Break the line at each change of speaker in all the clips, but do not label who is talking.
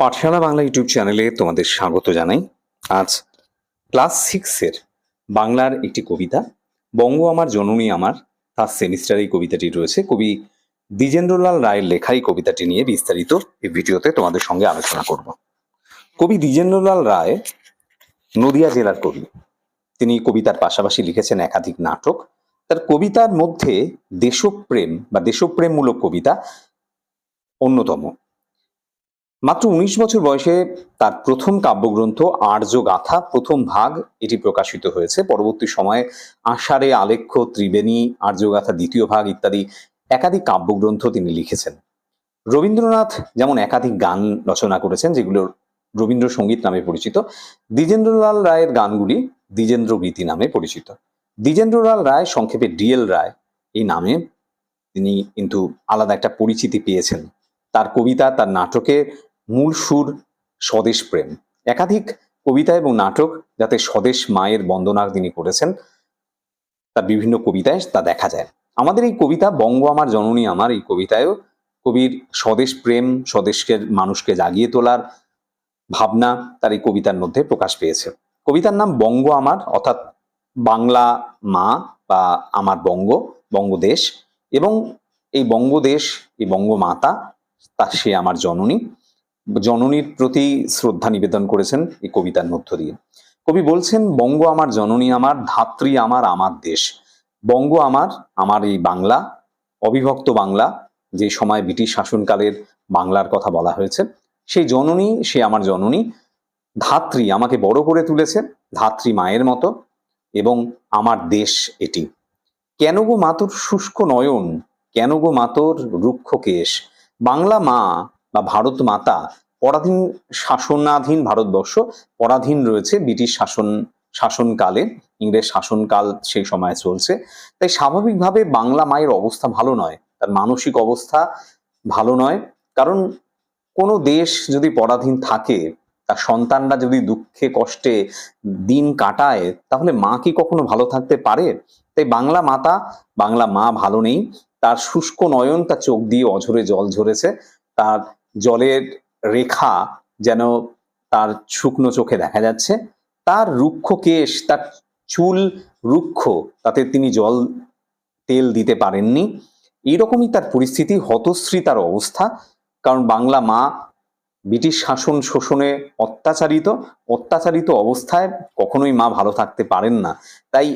পাঠশালা Bangla YouTube চ্যানেলে তোমাদের স্বাগত জানাই। আজ ক্লাস সিক্সের বাংলার একটি কবিতা, বঙ্গ আমার, জননী আমার ফার্স্ট সেমিস্টার এই কবিতাটি রয়েছে। কবি দ্বিজেন্দ্রলাল রায়ের লেখা এই কবিতাটি নিয়ে বিস্তারিত এই ভিডিওতে তোমাদের সঙ্গে আলোচনা করব। কবি দ্বিজেন্দ্রলাল রায় নদিয়া জেলার কবি। তিনি কবিতার পাশাপাশি লিখেছেন একাধিক নাটক। তার কবিতার মধ্যে দেশপ্রেম বা দেশপ্রেমমূলক কবিতা অন্যতম। মাত্র উনিশ বছর বয়সে তার প্রথম কাব্যগ্রন্থ আর্য গাথা, প্রথম ভাগ, এটি প্রকাশিত হয়েছে। পরবর্তী সময়ে আষাঢ়ে আলেখ্য, ত্রিবেণী আর্যগাথা দ্বিতীয় ভাগ ইত্যাদি একাধিক কাব্যগ্রন্থ তিনি লিখেছেন। রবীন্দ্রনাথ যেমন একাধিক গান রচনা করেছেন, যেগুলো রবীন্দ্রসঙ্গীত নামে পরিচিত, দ্বিজেন্দ্রলাল রায়ের গানগুলি দ্বিজেন্দ্র গীতি নামে পরিচিত। দ্বিজেন্দ্রলাল রায় সংক্ষেপে ডিএল রায় এই নামে তিনি কিন্তু আলাদা একটা পরিচিতি পেয়েছেন। তার কবিতা, তার নাটকে মূল সুর স্বদেশ প্রেম। একাধিক কবিতা এবং নাটক যাতে স্বদেশ মায়ের বন্দনা তিনি করেছেন, তার বিভিন্ন কবিতায় তা দেখা যায়। আমাদের এই কবিতা বঙ্গ আমার জননী আমার, এই কবিতায়ও কবির স্বদেশ প্রেম, স্বদেশকে, মানুষকে জাগিয়ে তোলার ভাবনা তার এই কবিতার মধ্যে প্রকাশ পেয়েছে। কবিতার নাম বঙ্গ আমার, অর্থাৎ বাংলা মা বা আমার বঙ্গ বঙ্গদেশ এবং এই বঙ্গদেশ এই বঙ্গমাতা তা সে আমার জননী। জননীর প্রতি শ্রদ্ধা নিবেদন করেছেন এই কবিতার মধ্য দিয়ে। কবি বলছেন, বঙ্গ আমার জননী আমার, ধাত্রী আমার আমার দেশ। বঙ্গ আমার আমার এই বাংলা, অবিভক্ত বাংলা, যে সময় ব্রিটিশ শাসনকালের বাংলার কথা বলা হয়েছে, সেই জননী, সে আমার জননী, ধাত্রী আমাকে বড় করে তুলেছে, ধাত্রী মায়ের মতো, এবং আমার দেশ এটি। কেন গো মাতর শুষ্ক নয়ন, কেন গো মাতর রুক্ষ কেশ? বাংলা মা বা ভারত মাতা পরাধীন শাসনাধীন ভারতবর্ষ, পরাধীন রয়েছে ব্রিটিশ শাসন, শাসনকালে, ইংরেজ শাসনকাল সেই সময় চলছে। তাই স্বাভাবিকভাবে বাংলা মায়ের অবস্থা ভালো নয়, তার মানসিক অবস্থা ভালো নয়। কারণ কোনো দেশ যদি পরাধীন থাকে, তার সন্তানরা যদি দুঃখে, কষ্টে দিন কাটায়, তাহলে মা কি কখনো ভালো থাকতে পারে? তাই বাংলা মাতা, বাংলা মা ভালো নেই। তার শুষ্ক নয়ন তার চোখ দিয়ে অঝরে জল ঝরেছে। তার জলের রেখা যেন তার শুকনো চোখে দেখা যাচ্ছে। তার রুক্ষ কেশ, তার চুল রুক্ষ, তাতে তিনি জল, তেল দিতে পারেননি। এইরকমই তার পরিস্থিতি, হতশ্রী তার অবস্থা, কারণ বাংলা মা ব্রিটিশ শাসন শোষণে অত্যাচারিত অত্যাচারিত অবস্থায় কখনোই মা ভালো থাকতে পারেন না। তাই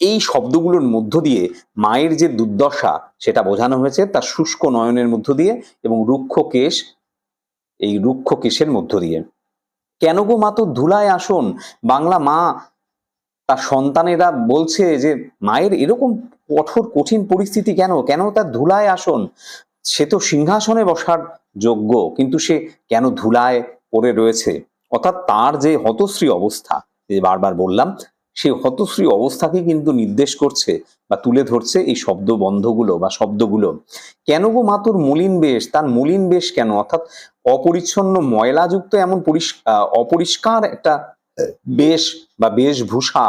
এই শব্দগুলোর মধ্য দিয়ে মায়ের যে দুর্দশা, সেটা বোঝানো হয়েছে। তার শুষ্ক নয়নের মধ্য দিয়ে এবং রুক্ষ কেশ এই রুক্ষ কেশের মধ্য দিয়ে? কেন গো মা তো ধুলায় আসন? বাংলা মা তার সন্তানেরা বলছে যে মায়ের এরকম কঠোর, কঠিন পরিস্থিতি কেন? কেন তার ধুলায় আসন? সে তো সিংহাসনে বসার যোগ্য, কিন্তু সে কেন ধুলায় পড়ে রয়েছে? অর্থাৎ তার যে হতশ্রী অবস্থা, যে বারবার বললাম সেই হতশ্রী অবস্থাকে কিন্তু নির্দেশ করছে বা তুলে ধরছে এই শব্দ বন্ধগুলো বা শব্দগুলো। কেন গো মাতুর মলিন বেশ? তার মলিন বেশ কেন? অর্থাৎ অপরিচ্ছন্ন ময়লাযুক্ত এমন অপরিষ্কার একটা বেশ বা বেশভূষা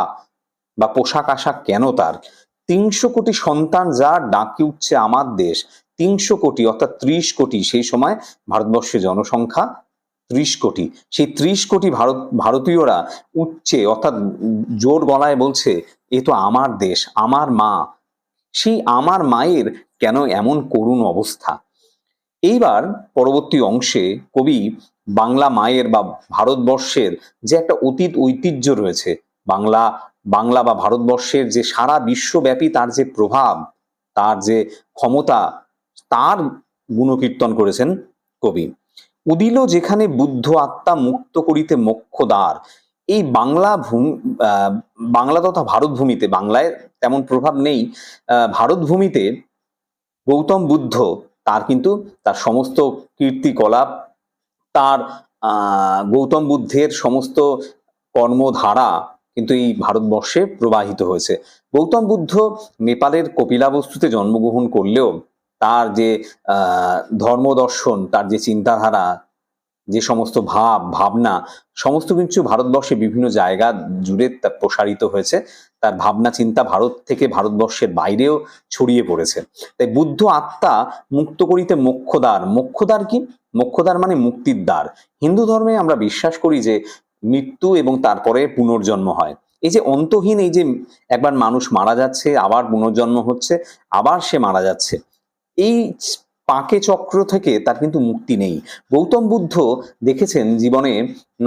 বা পোশাক আশাক কেন তার? তিনশো কোটি সন্তান যার ডাকি উঠছে আমার দেশ, তিনশো কোটি অর্থাৎ ত্রিশ কোটি সেই সময় ভারতবর্ষের জনসংখ্যা ত্রিশ কোটি। সেই ত্রিশ কোটি ভারত, ভারতীয়রা উঠছে অর্থাৎ জোর গলায় বলছে, এ তো আমার দেশ, আমার মা। সেই আমার মায়ের কেন এমন করুণ অবস্থা? এইবার পরবর্তী অংশে কবি বাংলা মায়ের বা ভারতবর্ষের যে একটা অতীত ঐতিহ্য রয়েছে, বাংলা বাংলা বা ভারতবর্ষের যে সারা বিশ্বব্যাপী তার যে প্রভাব, তার যে ক্ষমতা, তার গুণকীর্তন করেছেন কবি। উদিল যেখানে বুদ্ধ আত্মা মুক্ত করিতে মোক্ষদ্বার এই বাংলা ভূমি বাংলা তথা ভারত ভূমিতে বাংলায় তেমন প্রভাব নেই। ভারত ভূমিতে গৌতম বুদ্ধ তার কিন্তু তার সমস্ত কীর্তিকলাপ, তার গৌতম বুদ্ধের সমস্ত কর্মধারা কিন্তু এই ভারতবর্ষে প্রবাহিত হয়েছে। গৌতম বুদ্ধ নেপালের কপিলাবস্তুতে জন্মগ্রহণ করলেও তার যে ধর্মদর্শন, তার যে চিন্তাধারা যে সমস্ত ভাব, ভাবনা, সমস্ত কিছু ভারতবর্ষে বিভিন্ন জায়গা জুড়ে তার প্রসারিত হয়েছে। তার ভাবনা চিন্তা ভারত থেকে ভারতবর্ষের বাইরেও ছড়িয়ে পড়েছে। তাই বুদ্ধ আত্মা মুক্ত করিতে মোক্ষদ্বার মোক্ষদ্বার কি? মোক্ষদ্বার মানে মুক্তির দ্বার। হিন্দু ধর্মে আমরা বিশ্বাস করি যে মৃত্যু এবং তারপরে পুনর্জন্ম হয়। এই যে অন্তহীন এই যে একবার মানুষ মারা যাচ্ছে, আবার পুনর্জন্ম হচ্ছে, আবার সে মারা যাচ্ছে, এই পাকে চক্র থেকে তার কিন্তু মুক্তি নেই। গৌতম বুদ্ধ দেখেছেন জীবনে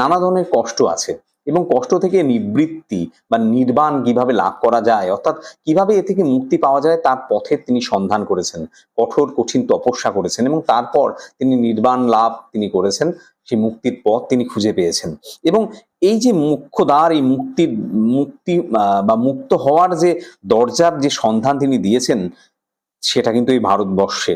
নানা ধরনের কষ্ট আছে এবং কষ্ট থেকে নিবৃত্তি বা নির্বাণ কীভাবে লাভ করা যায়, অর্থাৎ কীভাবে এ থেকে মুক্তি পাওয়া যায় তার পথের তিনি সন্ধান করেছেন, কঠোর, কঠিন তপস্যা করেছেন এবং তারপর তিনি নির্বাণ লাভ তিনি করেছেন, সেই মুক্তির পথ তিনি খুঁজে পেয়েছেন। এবং এই যে মুখ্য দ্বার এই মুক্তির, মুক্তি বা মুক্ত হওয়ার যে দরজার যে সন্ধান তিনি দিয়েছেন, সেটা কিন্তু এই ভারতবর্ষে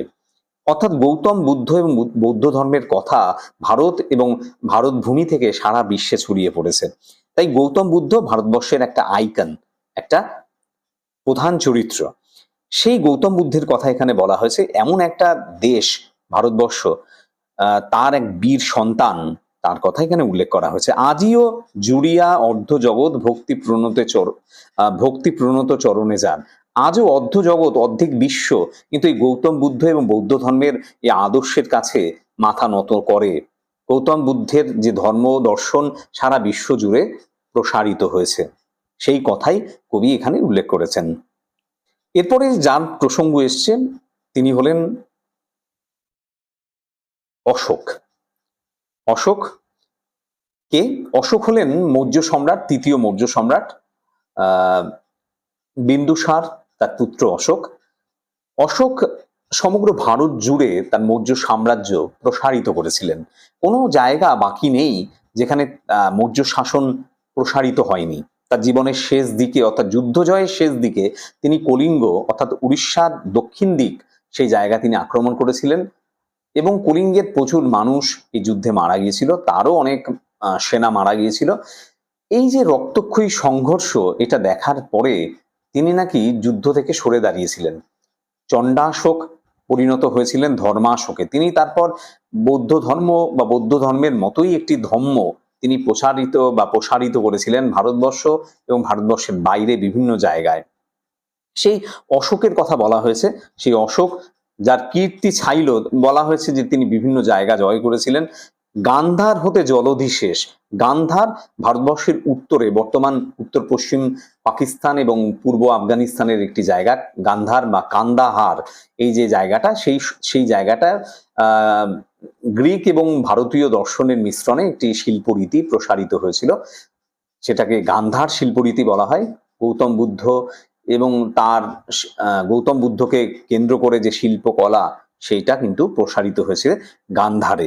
অর্থাৎ গৌতম বুদ্ধ এবং বৌদ্ধ ধর্মের কথা ভারত এবং ভারত ভূমি থেকে সারা বিশ্বে ছড়িয়ে পড়েছে। তাই গৌতম বুদ্ধ ভারতবর্ষের একটা আইকন একটা প্রধান চরিত্র। সেই গৌতম বুদ্ধের কথা এখানে বলা হয়েছে, এমন একটা দেশ, ভারতবর্ষ তার এক বীর সন্তান, তার কথা এখানে উল্লেখ করা হয়েছে। আজিও জুড়িয়া অর্ধ জগৎ ভক্তি প্রণত চর ভক্তি প্রণত চরণে যান। আজও অর্ধ জগৎ, অর্ধেক বিশ্ব কিন্তু এই গৌতম বুদ্ধ এবং বৌদ্ধ ধর্মের এই আদর্শের কাছে মাথা নত করে। গৌতম বুদ্ধের যে ধর্ম দর্শন সারা বিশ্ব জুড়ে প্রসারিত হয়েছে। সেই কথাই কবি এখানে উল্লেখ করেছেন। এরপরে যার প্রসঙ্গ এসছেন তিনি হলেন অশোক। অশোক কে? অশোক হলেন মৌর্য সম্রাট, তৃতীয় মৌর্য সম্রাট, আহ, বিন্দুসার তার পুত্র অশোক। অশোক সমগ্র ভারত জুড়ে তার মৌর্য সাম্রাজ্য প্রসারিত করেছিলেন। কোনো জায়গা বাকি নেই যেখানে মৌর্য শাসন প্রসারিত হয়নি। তার জীবনের শেষ দিকে অর্থাৎ যুদ্ধ জয়ের শেষ দিকে তিনি কলিঙ্গ অর্থাৎ উড়িষ্যার দক্ষিণ দিক সেই জায়গা তিনি আক্রমণ করেছিলেন এবং কলিঙ্গের প্রচুর মানুষ এই যুদ্ধে মারা গিয়েছিল, তারও অনেক সেনা মারা গিয়েছিল। এই যে রক্তক্ষয়ী সংঘর্ষ এটা দেখার পরে তিনি নাকি যুদ্ধ থেকে সরে দাঁড়িয়েছিলেন। চণ্ডাশোক পরিণত হয়েছিলেন ধর্মাশোকে। তিনি তারপর বৌদ্ধ ধর্ম বা বৌদ্ধ ধর্মের মতোই একটি ধর্ম তিনি প্রসারিত বা প্রসারিত করেছিলেন ভারতবর্ষ এবং ভারতবর্ষের বাইরে বিভিন্ন জায়গায়। সেই অশোকের কথা বলা হয়েছে। সেই অশোক যার কীর্তি ছাইল বলা হয়েছে যে তিনি বিভিন্ন জায়গা জয় করেছিলেন। গান্ধার হতে জলধি শেষ। গান্ধার ভারতবর্ষের উত্তরে, বর্তমান উত্তর, পশ্চিম পাকিস্তান এবং পূর্ব আফগানিস্তানের একটি জায়গা, গান্ধার বা কান্দাহার। এই যে জায়গাটা, সেই সেই জায়গাটা গ্রিক এবং ভারতীয় দর্শনের মিশ্রণে একটি শিল্পরীতি প্রসারিত হয়েছিল। সেটাকে গান্ধার শিল্পরীতি বলা হয়। গৌতম বুদ্ধ এবং তার গৌতম বুদ্ধকে কেন্দ্র করে যে শিল্পকলা, সেইটা কিন্তু প্রসারিত হয়েছে গান্ধারে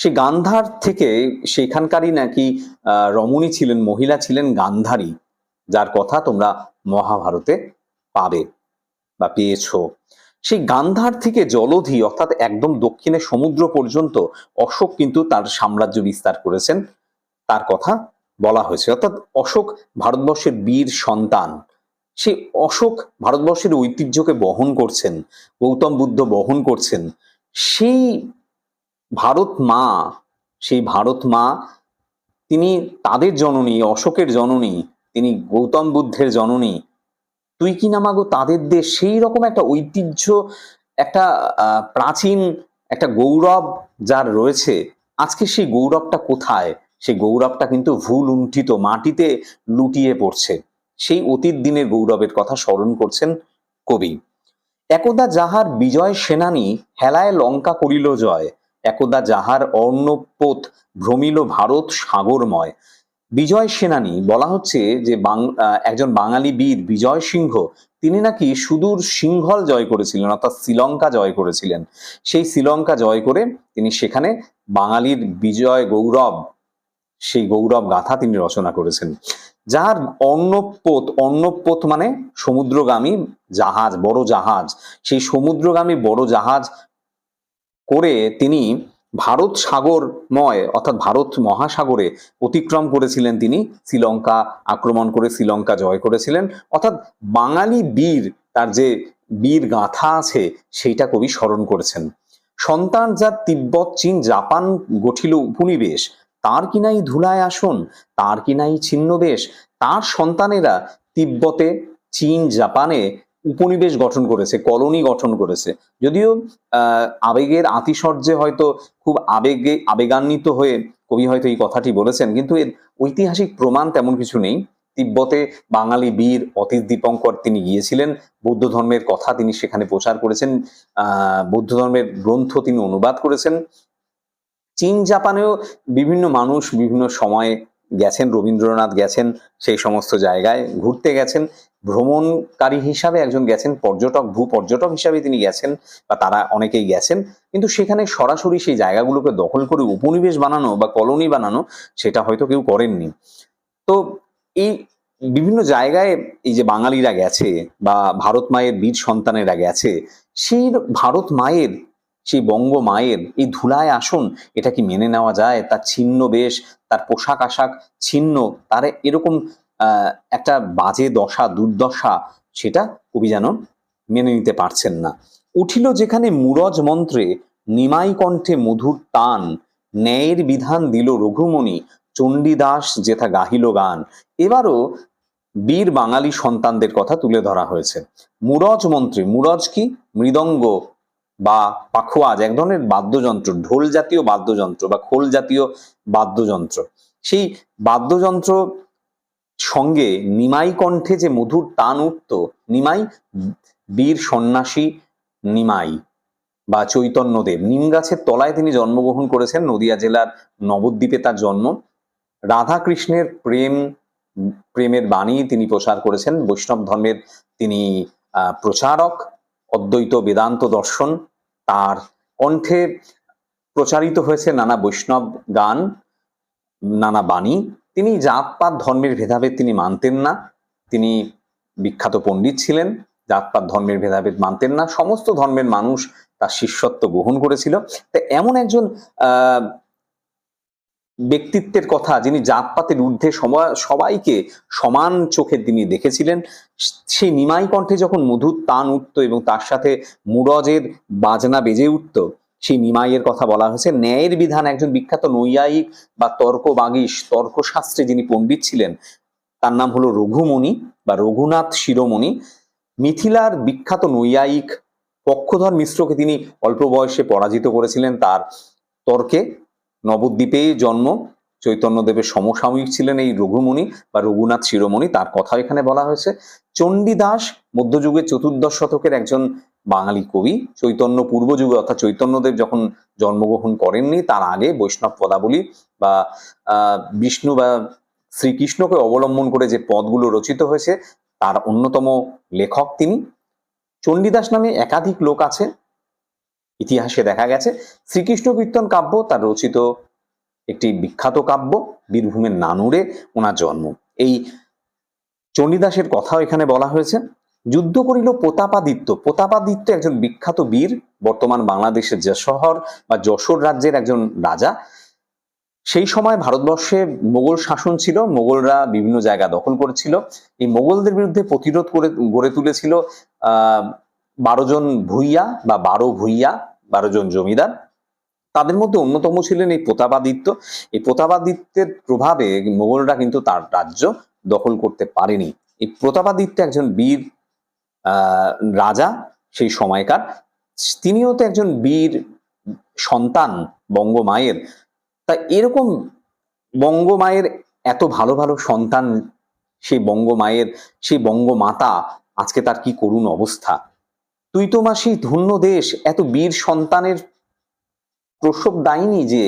সে গান্ধার থেকে সেখানকারই নাকি রমণী ছিলেন, মহিলা ছিলেন গান্ধারী, যার কথা তোমরা মহাভারতে পাবে বা পেয়েছ। সেই গান্ধার থেকে জলধি, অর্থাৎ একদম দক্ষিণে সমুদ্র পর্যন্ত অশোক কিন্তু তার সাম্রাজ্য বিস্তার করেছেন, তার কথা বলা হয়েছে। অর্থাৎ অশোক ভারতবর্ষের বীর সন্তান। সেই অশোক ভারতবর্ষের ঐতিহ্যকে বহন করছেন, গৌতম বুদ্ধ বহন করছেন। সেই ভারত মা, সেই ভারত মা, তিনি তাদের জননী, অশোকের জননী, তিনি গৌতম বুদ্ধের জননী। তুই কি নামাগো তাদের দেশ? সেই রকম একটা ঐতিহ্য, একটা প্রাচীন, একটা গৌরব যার রয়েছে। আজকে সেই গৌরবটা কোথায়? সেই গৌরবটা কিন্তু ভুল উন্ঠিত মাটিতে লুটিয়ে পড়ছে। সেই অতীত দিনের গৌরবের কথা স্মরণ করছেন কবি। একদা যাহার বিজয় সেনানী, হেলায় লঙ্কা করিল জয় একদা যাহার অর্ণপোত ভ্রমিল ভারত সাগরময়। বিজয় সেনানী বলা হচ্ছে যে একজন বাঙালি বীর বিজয় সিংহ, তিনি নাকি সুদূর সিংহল জয় করেছিলেন, অর্থাৎ শ্রীলঙ্কা জয় করেছিলেন। সেই শ্রীলঙ্কা জয় করে তিনি সেখানে বাঙালির বিজয় গৌরব, সেই গৌরব গাথা তিনি রচনা করেছেন। যার অন্নপোত অন্নপোত মানে সমুদ্রগামী জাহাজ, বড় জাহাজ। সেই সমুদ্রগামী বড় জাহাজ করে তিনি ভারত সাগরময় অর্থাৎ ভারত মহাসাগরে অতিক্রম করেছিলেন তিনি। শ্রীলঙ্কা আক্রমণ করে শ্রীলঙ্কা জয় করেছিলেন। অর্থাৎ বাঙালি বীর, তার যে বীর গাথা আছে, সেইটা কবি স্মরণ করেছেন। সন্তান যার তিব্বত, চীন, জাপান গঠিল উপনিবেশ, তার কি নাই ধুলায় আসন, তার কি নাই ছিন্নবেশ তার সন্তানেরা তিব্বতে, চীন, জাপানে উপনিবেশ গঠন করেছে, কলোনি গঠন করেছে। যদিও আবেগের আতিশর্যে হয়তো খুব আবেগে, আবেগান্বিত হয়ে কবি হয়তো এই কথাটি বলেছেন, কিন্তু এর ঐতিহাসিক প্রমাণ তেমন কিছু নেই। তিব্বতে বাঙালি বীর অতীত দীপঙ্কর তিনি গিয়েছিলেন, বৌদ্ধ ধর্মের কথা তিনি সেখানে প্রচার করেছেন বৌদ্ধ ধর্মের গ্রন্থ তিনি অনুবাদ করেছেন। চীন, জাপানেও বিভিন্ন মানুষ বিভিন্ন সময়ে গেছেন, রবীন্দ্রনাথ গেছেন, সেই সমস্ত জায়গায় ঘুরতে গেছেন। ভ্রমণকারী হিসাবে একজন গেছেন, পর্যটক ভূ পর্যটক হিসাবে তিনি গেছেন বা তারা অনেকেই গেছেন। কিন্তু সেখানে সরাসরি সেই জায়গাগুলোকে দখল করে উপনিবেশ বানানো বা কলোনি বানানো সেটা হয়তো কেউ করেননি। তো এই বিভিন্ন জায়গায় এই যে বাঙালিরা গেছে বা ভারত মায়ের বীর সন্তানেরা গেছে, সেই ভারত মায়ের, সেই বঙ্গ মায়ের এই ধুলায় আসন, এটা কি মেনে নেওয়া যায়? তার ছিন্ন বেশ তার পোশাক আশাক ছিন্ন, তার এরকম একটা বাজে দশা, দুর্দশা, সেটা কবি যেন মেনে নিতে পারছেন না। উঠিল যেখানে মুরজ মন্ত্রে, নিমাই কণ্ঠে মধুর টান ন্যায়ের বিধান দিল রঘুমণি, চণ্ডীদাস যেথা গাহিল গান। এবারও বীর বাঙালি সন্তানদের কথা তুলে ধরা হয়েছে। মুরজ মন্ত্রী, মুরজ কি? মৃদঙ্গ বা পাখোয়াজ এক ধরনের বাদ্যযন্ত্র, ঢোল জাতীয় বাদ্যযন্ত্র বা খোল জাতীয় বাদ্যযন্ত্র। সেই বাদ্যযন্ত্র সঙ্গে নিমাই কণ্ঠে যে মধুর টান উঠত, নিমাই, বীর সন্ন্যাসী নিমাই বা চৈতন্যদেব। নিম গাছের তলায় তিনি জন্মগ্রহণ করেছেন, নদিয়া জেলার নবদ্বীপে তার জন্ম। রাধা কৃষ্ণের প্রেম, প্রেমের বাণী তিনি প্রচার করেছেন। বৈষ্ণব ধর্মের তিনি প্রচারক, অদ্বৈত বেদান্ত দর্শন তার কণ্ঠে প্রচারিত হয়েছে নানা বৈষ্ণব গান, নানা বাণী। তিনি জাতপাত ধর্মের ভেদাভেদ তিনি মানতেন না। তিনি বিখ্যাত পণ্ডিত ছিলেন জাতপাত ধর্মের ভেদাভেদ মানতেন না। সমস্ত ধর্মের মানুষ তার শিষ্যত্ব গ্রহণ করেছিল। তা এমন একজন, আহ ব্যক্তিত্বের কথা, যিনি জাতপাতের ঊর্ধ্বে সবাইকে সমান চোখে তিনি দেখেছিলেন। সেই নিমাই কণ্ঠে যখন মধুর তান উঠত এবং তার সাথে মুরজের বাজনা বেজে উঠত, সেই নিমাইয়ের কথা বলা হয়েছে। ন্যায়ের বিধান একজন বিখ্যাত নৈয়ায়িক বা তর্ক বাগিস তর্কশাস্ত্রে যিনি পণ্ডিত ছিলেন, তার নাম হলো রঘুমণি বা রঘুনাথ শিরোমণি। মিথিলার বিখ্যাত নৈয়ায়িক পক্ষধর মিশ্রকে তিনি অল্প বয়সে পরাজিত করেছিলেন তার তর্কে। নবদ্বীপে জন্ম। চৈতন্যদেবের সমসাময়িক ছিলেন এই রঘুমণি বা রঘুনাথ শিরোমণি, তার কথা এখানে বলা হয়েছে। চণ্ডীদাস মধ্যযুগের চতুর্দশ শতকের একজন বাঙালি কবি। চৈতন্য পূর্বযুগে অর্থাৎ চৈতন্যদেব যখন জন্মগ্রহণ করেননি, তার আগে বৈষ্ণব পদাবলী বা বিষ্ণু বা শ্রীকৃষ্ণকে অবলম্বন করে যে পদগুলো রচিত হয়েছে, তার অন্যতম লেখক তিনি। চণ্ডীদাস নামে একাধিক লোক আছে। ইতিহাসে দেখা গেছে, শ্রীকৃষ্ণ কীর্তন কাব্য তার রচিত একটি বিখ্যাত কাব্য, বীরভূমের নানুরে ওনার জন্ম। এই চণ্ডীদাসের কথাও এখানে বলা হয়েছে। যুদ্ধ করিল প্রতাপাদিত্য। প্রতাপাদিত্য একজন বিখ্যাত বীর, বর্তমান বাংলাদেশের যশোহর বা যশোর রাজ্যের একজন রাজা। সেই সময় ভারতবর্ষে মোগল শাসন ছিল, মোগলরা বিভিন্ন জায়গা দখল করেছিল। এই মোগলদের বিরুদ্ধে প্রতিরোধ করে, গড়ে তুলেছিল, আহ, বারো জন ভুইয়া বা বারো ভুইয়া। বারো জন জমিদার, তাদের মধ্যে অন্যতম ছিলেন এই প্রতাপাদিত্য। এই প্রতাপাদিত্যের প্রভাবে মোগলরা কিন্তু তার রাজ্য দখল করতে পারেনি। এই প্রতাপাদিত্য একজন বীর রাজা সেই সময়কার। তিনিও তো একজন বীর সন্তান বঙ্গমায়ের তা এরকম বঙ্গমায়ের এত ভালো ভালো সন্তান সেই বঙ্গমায়ের সেই বঙ্গমাতা আজকে তার কি করুণ অবস্থা? তুই তো মাসি ধন্য দেশ, এত বীর সন্তানের প্রসব দায়নি যে,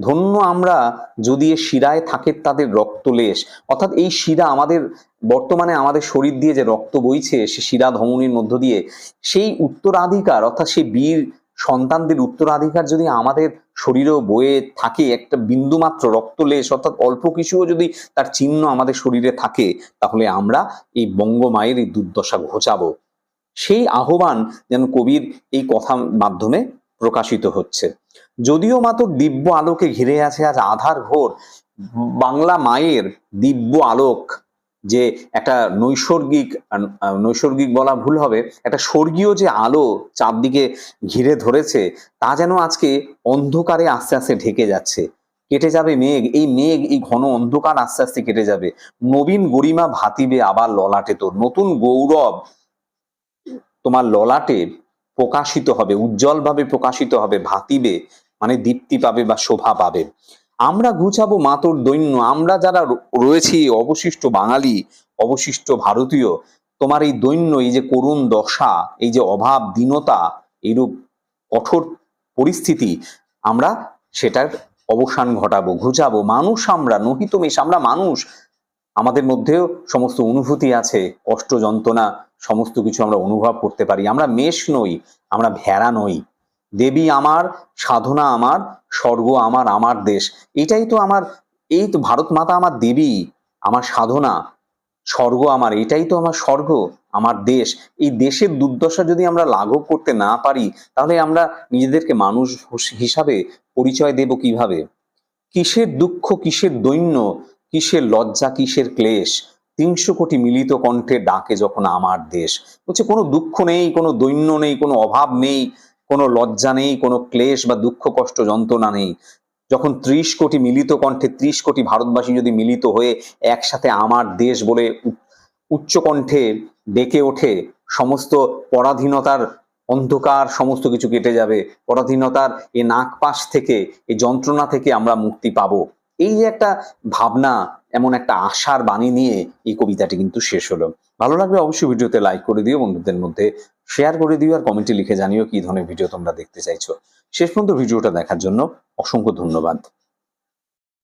ধন্য আমরা যদি এ শিরায় থাকে তাদের রক্তলেশ। অর্থাৎ এই শিরা আমাদের, বর্তমানে আমাদের শরীর দিয়ে যে রক্ত বইছে, সে শিরা ধমনির মধ্য দিয়ে, সেই উত্তরাধিকার, অর্থাৎ সেই বীর সন্তানদের উত্তরাধিকার যদি আমাদের শরীরেও বয়ে থাকে, একটা বিন্দুমাত্র রক্তলেশ, অর্থাৎ অল্প কিছুও যদি তার চিহ্ন আমাদের শরীরে থাকে, তাহলে আমরা এই বঙ্গমায়ের এই দুর্দশা ঘোচাবো। সেই আহ্বান যেন কবির এই কথা মাধ্যমে প্রকাশিত হচ্ছে। যদিও মাত্র দিব্য আলোকে ঘিরে আছে আজ আধার ঘোর বাংলা মায়ের দিব্য আলোক যে একটা নৈসর্গিক নৈসর্গিক বলা ভুল হবে, একটা স্বর্গীয় যে আলো চারদিকে ঘিরে ধরেছে, তা যেন আজকে অন্ধকারে আস্তে আস্তে ঢেকে যাচ্ছে। কেটে যাবে মেঘ, এই মেঘ, এই ঘন অন্ধকার আস্তে আস্তে কেটে যাবে। নবীন গরিমা ভাতিবে আবার ললাটে তোর। নতুন গৌরব তোমার ললাটে প্রকাশিত হবে, উজ্জ্বলভাবে প্রকাশিত হবে, ভাতিবে মানে দীপ্তি পাবে বা শোভা পাবে। আমরা ঘুচাবো মাতর দৈন্য। আমরা যারা রয়েছি অবশিষ্ট বাঙালি, অবশিষ্ট ভারতীয়, তোমার এই দৈন্য, এই যে করুণ দশা, এই যে অভাব, দীনতা, এইরূপ কঠোর পরিস্থিতি, আমরা সেটার অবসান ঘটাবো, ঘুচাবো। মানুষ আমরা নহিত মেষ আমরা মানুষ। আমাদের মধ্যেও সমস্ত অনুভূতি আছে, কষ্ট, যন্ত্রণা, সমস্ত কিছু আমরা অনুভব করতে পারি। আমরা মেষ নই, আমরা ভেড়া নই। দেবী আমার, সাধনা আমার, স্বর্গ আমার আমার দেশ। এটাই তো আমার, এই তো ভারত মাতা আমার দেবী, আমার সাধনা। স্বর্গ আমার, এটাই তো আমার স্বর্গ, আমার দেশ। এই দেশের দুর্দশা যদি আমরা লাঘব করতে না পারি, তাহলে আমরা নিজেদেরকে মানুষ হিসাবে পরিচয় দেব কীভাবে? কিসের দুঃখ, কিসের দৈন্য? কিসের লজ্জা, কিসের ক্লেশ? তিনশো কোটি মিলিত কণ্ঠে ডাকে যখন আমার দেশ। বলছে, কোনো দুঃখ নেই, কোনো দৈন্য নেই, কোনো অভাব নেই, কোনো লজ্জা নেই, কোনো ক্লেশ বা দুঃখ, কষ্ট, যন্ত্রণা নেই। যখন ত্রিশ কোটি মিলিত কণ্ঠে, ত্রিশ কোটি ভারতবাসী যদি মিলিত হয়ে একসাথে আমার দেশ বলে উ- উচ্চ কণ্ঠে ডেকে ওঠে, সমস্ত পরাধীনতার অন্ধকার সমস্ত কিছু কেটে যাবে। পরাধীনতার এ নাকপাশ থেকে এই যন্ত্রণা থেকে আমরা মুক্তি পাবো। এই যে একটা ভাবনা, এমন একটা আশার বাণী নিয়ে এই কবিতাটি কিন্তু শেষ হলো। ভালো লাগবে অবশ্যই ভিডিওতে লাইক করে দিও, বন্ধুদের মধ্যে শেয়ার করে দিও, আর কমেন্টে লিখে জানিও কি ধরনের ভিডিও তোমরা দেখতে চাইছো। শেষ পর্যন্ত ভিডিওটা দেখার জন্য অসংখ্য ধন্যবাদ।